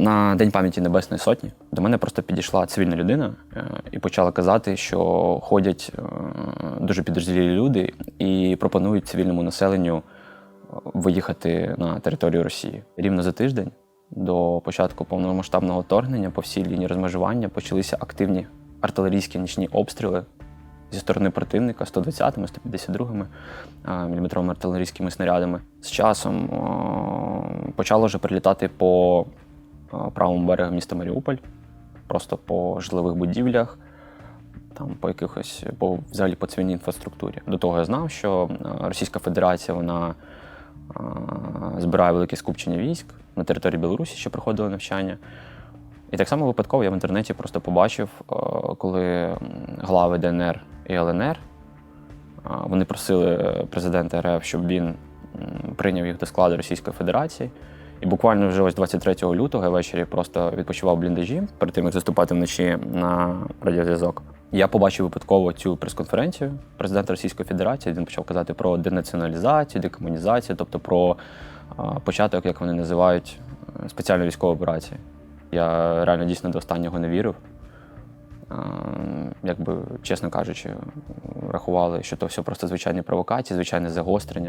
На День пам'яті Небесної Сотні до мене просто підійшла цивільна людина е, і почала казати, що ходять е, дуже підрозділі люди і пропонують цивільному населенню е, виїхати на територію Росії. Рівно за тиждень до початку повномасштабного вторгнення по всій лінії розмежування почалися активні артилерійські нічні обстріли зі сторони противника 120-ми, 152-ми мм артилерійськими снарядами. З часом почало вже прилітати по правому берегу міста Маріуполь, просто по житлових будівлях, там по якихось, по взагалі по цивільній інфраструктурі. До того я знав, що е, Російська Федерація вона е, збирає велике скупчення військ на території Білорусі, що проходили навчання. І так само випадково я в інтернеті просто побачив, е, коли глави ДНР і ЛНР вони просили президента РФ, щоб він прийняв їх до складу Російської Федерації. І буквально вже ось 23 лютого я ввечері просто відпочивав бліндажі перед тим, як заступати вночі на радіозв'язок. Я побачив випадково цю прес-конференцію президента Російської Федерації. Він почав казати про денаціоналізацію, декомунізацію, тобто про початок, як вони називають, спеціальної військової операції. Я реально дійсно до останнього не вірив. Якби, чесно кажучи, рахували, що то все просто звичайні провокації, звичайне загострення.